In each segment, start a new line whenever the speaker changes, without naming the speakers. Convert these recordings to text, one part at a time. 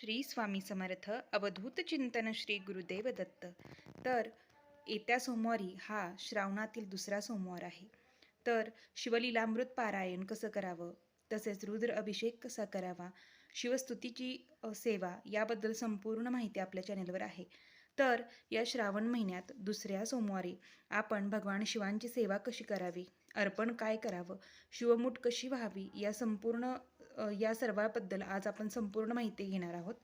श्री स्वामी समर्थ अवधूत चिंतन श्री गुरुदेव दत्त. तर येत्या सोमवारी हा श्रावणातील दुसरा सोमवार आहे. तर शिवलीलामृत पारायण कसं करावं? तसेच रुद्र अभिषेक कसा करावा? शिवस्तुतीची सेवा याबद्दल संपूर्ण माहिती आपल्या चॅनेलवर आहे. तर या श्रावण महिन्यात दुसऱ्या सोमवारी आपण भगवान शिवांची सेवा कशी करावी? अर्पण काय करावं? शिवमूठ कशी व्हावी? या संपूर्ण या सर्वाबद्दल आज आपण संपूर्ण माहिती घेणार आहोत.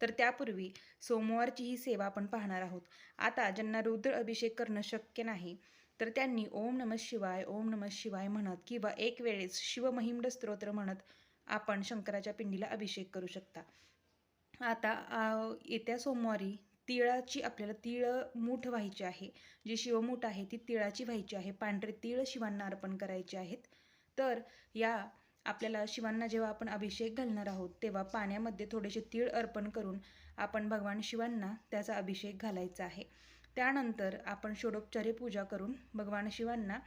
तर त्यापूर्वी सोमवारची ही सेवा आपण पाहणार आहोत. आता ज्यांना रुद्र अभिषेक करणं शक्य नाही तर त्यांनी ओम नम शिवाय ओम नम शिवाय म्हणत किंवा एक वेळेस शिवमहिमड स्तोत्र म्हणत आपण शंकराच्या पिंडीला अभिषेक करू शकता. आता येत्या सोमवारी तिळाची आपल्याला तिळ मूठ व्हायची आहे. जी शिवमूठ आहे ती तिळाची व्हायची आहे. पांढरे तिळ शिवांना अर्पण करायचे आहेत. तर या आपल्याला शिवांना जेव्हा आपण अभिषेक घालणार आहोत तेव्हा पाण्यामध्ये थोडेसे तीळ अर्पण करून आपण भगवान शिवांना त्याचा अभिषेक घालायचा आहे. त्यानंतर आपण षोडोपचारी पूजा करून भगवान शिवांना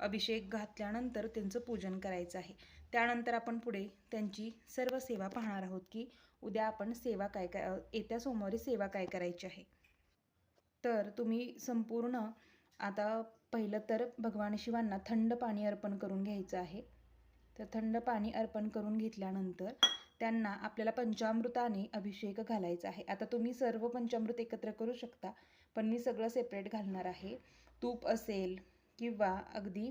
अभिषेक घातल्यानंतर त्यांचं पूजन करायचं आहे. त्यानंतर आपण पुढे त्यांची सर्व सेवा पाहणार आहोत की उद्या आपण सेवा काय काय येत्या सोमवारी सेवा काय करायची आहे. तर तुम्ही संपूर्ण आता पहिलं तर भगवान शिवांना थंड पाणी अर्पण करून घ्यायचं आहे. तर थंड पाणी अर्पण करून घेतल्यानंतर त्यांना आपल्याला पंचामृताने अभिषेक घालायचा आहे. आता तुम्ही सर्व पंचामृत एकत्र करू शकता पण मी सगळं सेपरेट घालणार आहे. तूप असेल किंवा अगदी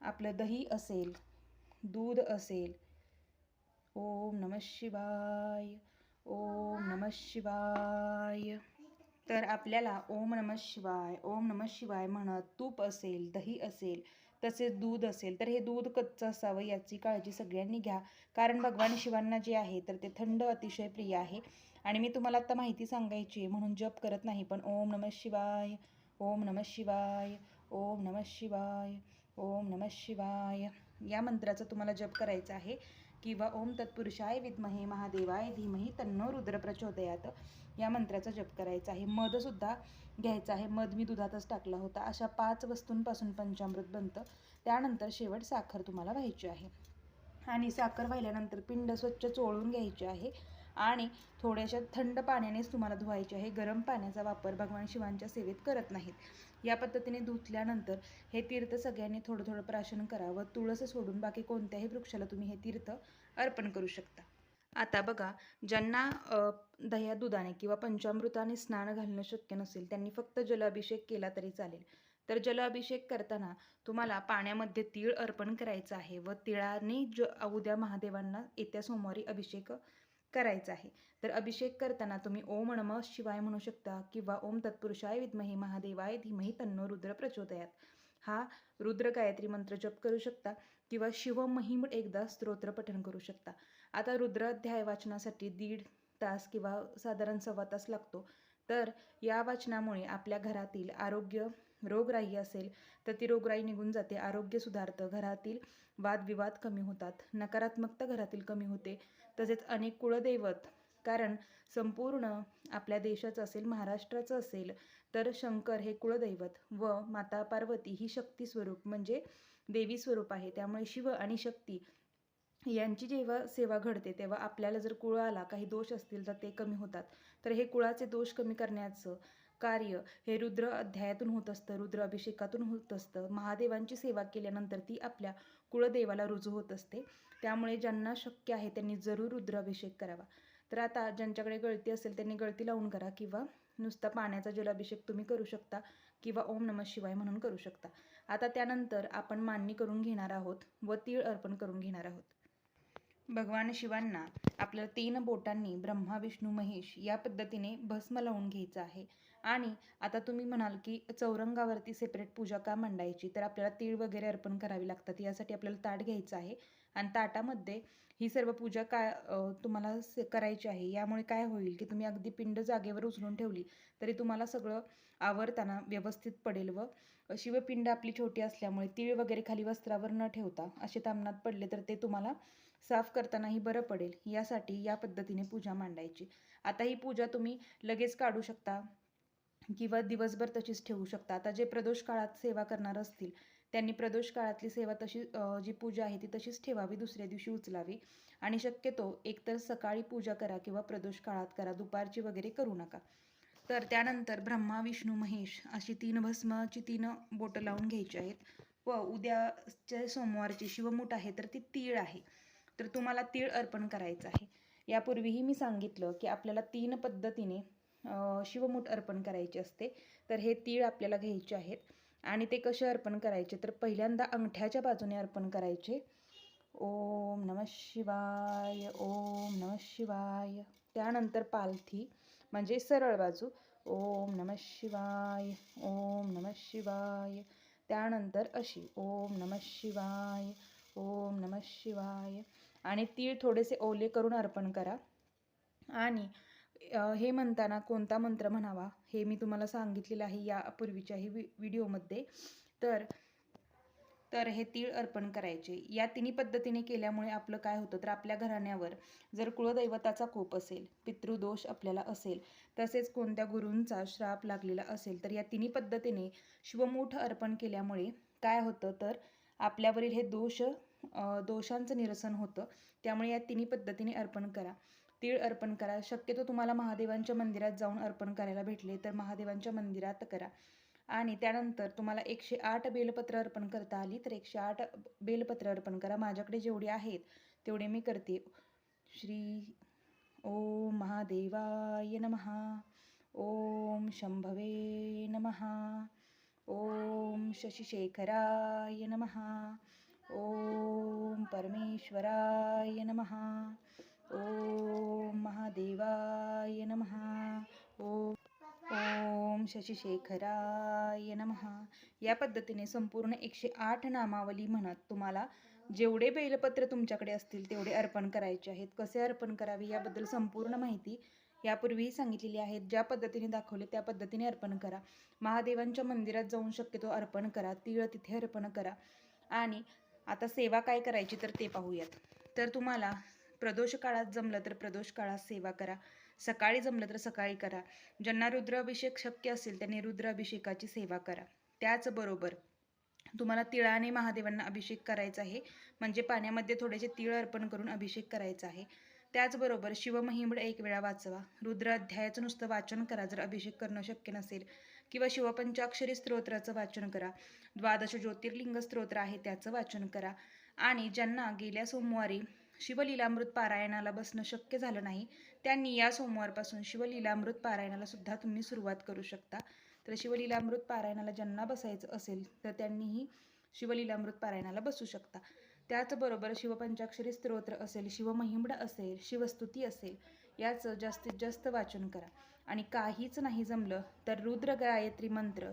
आपलं दही असेल दूध असेल ओम नम शिवाय ओम नम शिवाय. तर आपल्याला ओम नम शिवाय ओम नम शिवाय म्हणत तूप असेल दही असेल तसेच दूध असेल तर हे दूध कच्चं असावं याची काळजी सगळ्यांनी घ्या. कारण भगवान शिवांना जे आहे तर ते थंड अतिशय प्रिय आहे. आणि मी तुम्हाला आत्ता माहिती सांगायची आहे म्हणून जप करत नाही पण ओम नम शिवाय ओम नम शिवाय ओम नम शिवाय ओम नम शिवाय या मंत्राचा तुम्हाला जप करायचा आहे. किंवा ओम तत्पुरुषाय विद्महे महादेवाय धीमही तन्नो रुद्र प्रचोदयात. या मंत्राचा जप करायचा आहे. मधसुद्धा घ्यायचा आहे. मध मी दुधातच टाकला होता. अशा पाच वस्तूंपासून पंचामृत बनतं. त्यानंतर शेवट साखर तुम्हाला व्हायची आहे. आणि साखर व्हायल्यानंतर पिंड स्वच्छ चोळून घ्यायचे आहे. आणि थोड्याशा थंड पाण्यानेच तुम्हाला धुवायचे आहे. गरम पाण्याचा वापर भगवान शिवांच्या सेवेत करत नाहीत. या पद्धतीने धुतल्यानंतर हे तीर्थ सगळ्यांनी थोडं थोडं प्राशन करावं. तुळस सोडून बाकी कोणत्याही वृक्षाला तुम्ही हे तीर्थ अर्पण करू शकता. आता बघा ज्यांना दह्या दुधाने किंवा पंचामृताने स्नान घालणं शक्य नसेल त्यांनी फक्त जलाभिषेक केला तरी चालेल. तर जलाभिषेक करताना तुम्हाला पाण्यामध्ये तीळ अर्पण करायचं आहे व तिळाने ज उद्या महादेवांना येत्या सोमवारी अभिषेक करायचा आहे. तर अभिषेक करताना तुम्ही ओम नम शिवाय म्हणू शकता किंवा ओम तत्पुरुषाय विद्महे महादेवाय धीमही तन्नो रुद्र प्रचोदयात. हा रुद्र गायत्री मंत्र जप करू शकता किंवा शिवमहिम एकदा स्तोत्र पठण करू शकता. आता रुद्राध्याय वाचनासाठी दीड तास किंवा साधारण सव्वा तास लागतो. तर या वाचनामुळे आपल्या घरातील आरोग्य रोगराई असेल तर ती रोगराई निघून जाते. आरोग्य सुधारतं. घरातील वादविवाद कमी होतात. नकारात्मकता घरातील कमी होते. तसेच अनेक कुळदैवत कारण संपूर्ण आपल्या देशाचं असेल महाराष्ट्राचं असेल तर शंकर हे कुळदैवत व माता पार्वती ही शक्ती स्वरूप म्हणजे देवी स्वरूप आहे. त्यामुळे शिव आणि शक्ती यांची जेव्हा सेवा घडते तेव्हा आपल्याला जर कुळाला काही दोष असतील तर ते कमी होतात. तर हे कुळाचे दोष कमी करण्याचं कार्य हे रुद्र अध्यायातून होत असतं रुद्र अभिषेकातून होत असतं. महादेवांची सेवा केल्यानंतर ती आपल्या कुळदेवाला रुजू होत असते. त्यामुळे ज्यांना शक्य आहे त्यांनी जरूर रुद्र अभिषेक करावा. तर आता ज्यांच्याकडे गळती असेल त्यांनी गळती लावून करा किंवा नुसता पाण्याचा जलाभिषेक तुम्ही करू शकता किंवा ओम नमः शिवाय म्हणून करू शकता. आता त्यानंतर आपण मांडणी करून घेणार आहोत व तीळ अर्पण करून घेणार आहोत. भगवान शिवांना आपल्या तीन बोटांनी ब्रह्मा विष्णू महेश या पद्धतीने भस्म लावून घ्यायचं आहे. आणि आता तुम्ही म्हणाल की चौरंगावरती सेपरेट पूजा का मांडायची? तर आपल्याला तीळ वगैरे अर्पण करावी लागतात. यासाठी आपल्याला ताट घ्यायचं आहे. आणि ताटामध्ये ही सर्व पूजा काय तुम्हाला करायची आहे. यामुळे काय होईल की तुम्ही अगदी पिंड जागेवर उचलून ठेवली तरी तुम्हाला सगळं आवरताना व्यवस्थित पडेल व शिवपिंड आपली छोटी असल्यामुळे तीळ वगैरे खाली वस्त्रावर न ठेवता असे तामणात पडले तर ते तुम्हाला साफ करतानाही बरं पडेल. यासाठी या पद्धतीने पूजा मांडायची. आता ही पूजा तुम्ही लगेच काढू शकता. किंवा दिवसभर तशीच ठेवू शकता. आता जे प्रदोष काळात सेवा करणार असतील त्यांनी प्रदोष काळातली सेवा तशी जी पूजा आहे ती तशीच ठेवावी दुसऱ्या दिवशी उचलावी. आणि शक्यतो एकतर सकाळी पूजा करा किंवा प्रदोष काळात करा दुपारची वगैरे करू नका. तर त्यानंतर ब्रह्मा विष्णू महेश अशी तीन भस्माची तीन बोटं लावून घ्यायची आहेत. व उद्याच्या सोमवारची शिवमूठ आहे तर ती तीळ आहे. तर तुम्हाला तीळ अर्पण करायचं आहे. यापूर्वीही मी सांगितलं की आपल्याला तीन पद्धतीने शिवमूठ अर्पण करायचे असते. तर हे तीळ आपल्याला घ्यायचे आहेत. आणि ते कसे अर्पण करायचे? तर पहिल्यांदा अंगठ्याच्या बाजूने अर्पण करायचे. ओम नम शिवाय ओम नम शिवाय. त्यानंतर पालथी म्हणजे सरळ बाजू. ओम नम शिवाय ओम नम शिवाय. त्यानंतर अशी ओम नम शिवाय ओम नम शिवाय. आणि तीळ थोडेसे ओले करून अर्पण करा. आणि हे म्हणताना कोणता मंत्र म्हणावा हे मी तुम्हाला सांगितलेलं आहे यापूर्वीच्याही वि व्हिडिओमध्ये. तर तर हे तीळ अर्पण करायचे. या तिन्ही पद्धतीने केल्यामुळे आपलं काय होतं तर आपल्या घराण्यावर जर कुळदैवताचा कोप असेल पितृदोष आपल्याला असेल तसेच कोणत्या गुरूंचा श्राप लागलेला असेल तर या तिन्ही पद्धतीने शिवमूठ अर्पण केल्यामुळे काय होतं तर आपल्यावरील हे दोष दोषांचं निरसन होतं. त्यामुळे या तिन्ही पद्धतीने अर्पण करा. तीळ अर्पण करा. शक्यतो तुम्हाला महादेवांच्या मंदिरात जाऊन अर्पण करायला भेटले तर महादेवांच्या मंदिरात करा. आणि त्यानंतर तुम्हाला एकशे आठ बेलपत्र अर्पण करता आली तर एकशे आठ बेलपत्र अर्पण करा. माझ्याकडे जेवढे आहेत तेवढे मी करते. श्री ओम महादेवाय नमहा ओम शंभवे नमहा ओम शशिशेखराय नमहा ओम परमेश्वराय नमहा शशिशेखराय नमहा या पद्धतीने संपूर्ण एकशे आठ नामावली म्हणत तुम्हाला. जेवढे बेलपत्र तुमच्याकडे असतील तेवढे अर्पण करायचे आहेत. कसे अर्पण करावे याबद्दल संपूर्ण माहिती यापूर्वीही सांगितलेली आहेत. ज्या पद्धतीने दाखवले त्या पद्धतीने अर्पण करा. महादेवांच्या मंदिरात जाऊन शक्यतो अर्पण करा. तिळ तिथे अर्पण करा. आणि आता सेवा काय करायची तर ते पाहूयात. तर तुम्हाला प्रदोष काळात जमलं तर प्रदोष काळात सेवा करा. सकाळी जमलं तर सकाळी करा. ज्यांना रुद्राभिषेक शक्य असेल त्यांनी रुद्राभिषेकाची सेवा करा. त्याचबरोबर तुम्हाला तिळाने महादेवांना अभिषेक करायचा आहे. म्हणजे पाण्यामध्ये थोडेसे तिळ अर्पण करून अभिषेक करायचा आहे. त्याचबरोबर शिवमहिमड एक वेळा वाचवा. रुद्र अध्यायाचं नुसतं वाचन करा. जर अभिषेक करणं शक्य नसेल किंवा शिवपंचाक्षरी स्तोत्राचं वाचन करा. द्वादश ज्योतिर्लिंग स्तोत्र आहे त्याचं वाचन करा. आणि ज्यांना गेल्या सोमवारी शिवलीलामृत पारायणाला बसणं शक्य झालं नाही. त्यांनी या सोमवारपासून शिवलीलामृत पारायणाला सुद्धा तुम्ही सुरुवात करू शकता. तर शिवलीलामृत पारायणाला ज्यांना बसायचं असेल तर त्यांनीही शिवलीलामृत पारायणाला बसू शकता. त्याचबरोबर शिवपंचाक्षरी स्तोत्र असेल शिवमहिमड असेल शिवस्तुती असेल याचं जास्तीत जास्त वाचन करा. आणि काहीच नाही जमलं तर रुद्र गायत्री मंत्र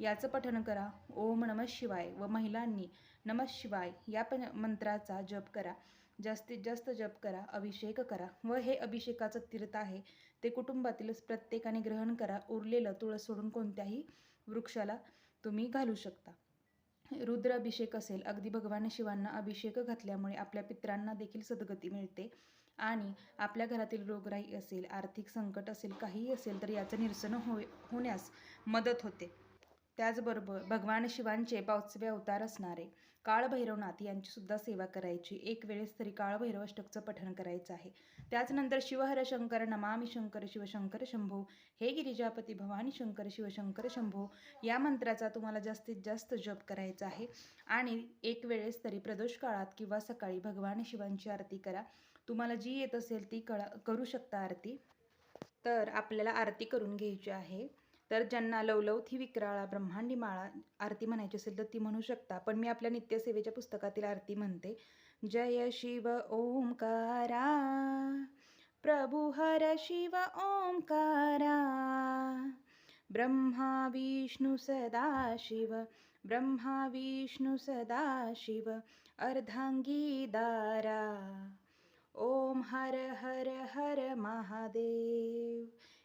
याचं पठन करा. ओम नम शिवाय व महिलांनी नम शिवाय या पण मंत्राचा जप करा. जास्तीत जास्त जप करा अभिषेक करा. व हे अभिषेकाचं तीर्थ आहे. ते कुटुंबातीलच प्रत्येकाने ग्रहण करा. उरलेलं तुळस सोडून कोणत्याही वृक्षाला तुम्ही घालू शकता. रुद्र अभिषेक असेल. अगदी भगवान शिवांना अभिषेक घातल्यामुळे आपल्या पित्रांना देखील सद्गती मिळते. आणि आपल्या घरातील रोगराई असेल आर्थिक संकट असेल काहीही असेल तर याचं निरसन हो होण्यास मदत होते. त्याचबरोबर भगवान शिवांचे पावसवे अवतार असणारे काळभैरवनाथ यांची सुद्धा सेवा करायची. एक वेळेस तरी काळभैरव अष्टकचं पठण करायचं आहे. त्याचनंतर शिवहर शंकर नमामि शंकर शिवशंकर शंभो हे गिरिजापती भवानी शंकर शिवशंकर शंभो या मंत्राचा तुम्हाला जास्तीत जास्त जप करायचा आहे. आणि एक वेळेस तरी प्रदोष काळात किंवा सकाळी भगवान शिवांची आरती करा. तुम्हाला जी येत असेल ती कळा करू शकता आरती. तर आपल्याला आरती करून घ्यायची आहे. तर ज्यांना लवलवथी विक्राळा ब्रह्मांडी माळा आरती म्हणायची असेल तर ती म्हणू शकता. पण मी आपल्या नित्यसेवेच्या पुस्तकातील आरती म्हणते. जय शिव ओंकारा. प्रभु हर शिव ओंकारा. ब्रह्मा विष्णू सदा शिव. ब्रह्मा विष्णू सदा शिव. अर्धांगी दारा. ओम हर हर हर महादेव.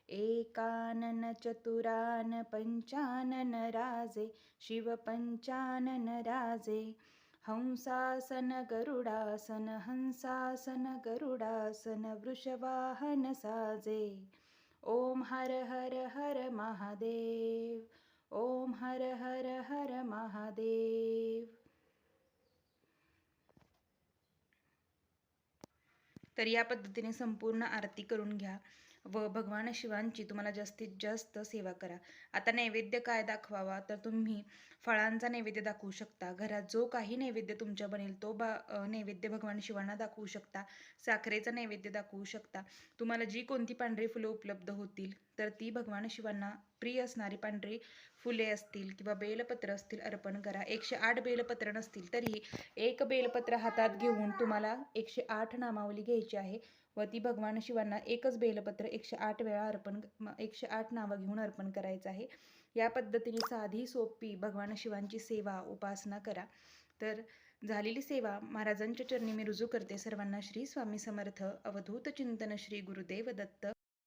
एकानन चतुरान पंचानन राजे शिव पंचानन राजे। हंसासन गरुडासन हंसासन गरुडासन वृषवाहन साजे। ओम हर हर हर महादेव ओम हर हर हर महादेव। तर या पद्धतीने संपूर्ण आरती करून घ्या. व भगवान शिवांची तुम्हाला जास्तीत जास्त सेवा करा. आता नैवेद्य काय दाखवावा? तर तुम्ही फळांचा नैवेद्य दाखवू शकता. घरात जो काही नैवेद्य तुमच्या बनेल तो बा नैवेद्य भगवान शिवांना दाखवू शकता. साखरेचा नैवेद्य दाखवू शकता. तुम्हाला जी कोणती पांढरी फुलं उपलब्ध होतील तर ती भगवान शिवांना प्रिय असणारी पांढरी फुले असतील किंवा बेलपत्र असतील अर्पण करा. एकशे आठ बेलपत्र नसतील तरी एक बेलपत्र हातात घेऊन तुम्हाला एकशे आठ नामावली घ्यायची आहे व ती भगवान शिवांना एकच बेलपत्र एकशे आठ वेळा अर्पण म- एकशे आठ नावं घेऊन अर्पण करायचं आहे. या पद्धतीने साधी सोपी भगवान शिवांची सेवा उपासना करा. तर झालेली सेवा महाराजांच्या चरणी मी रुजू करते. सर्वांना श्री स्वामी समर्थ. अवधूत चिंतन श्री गुरुदेव दत्त.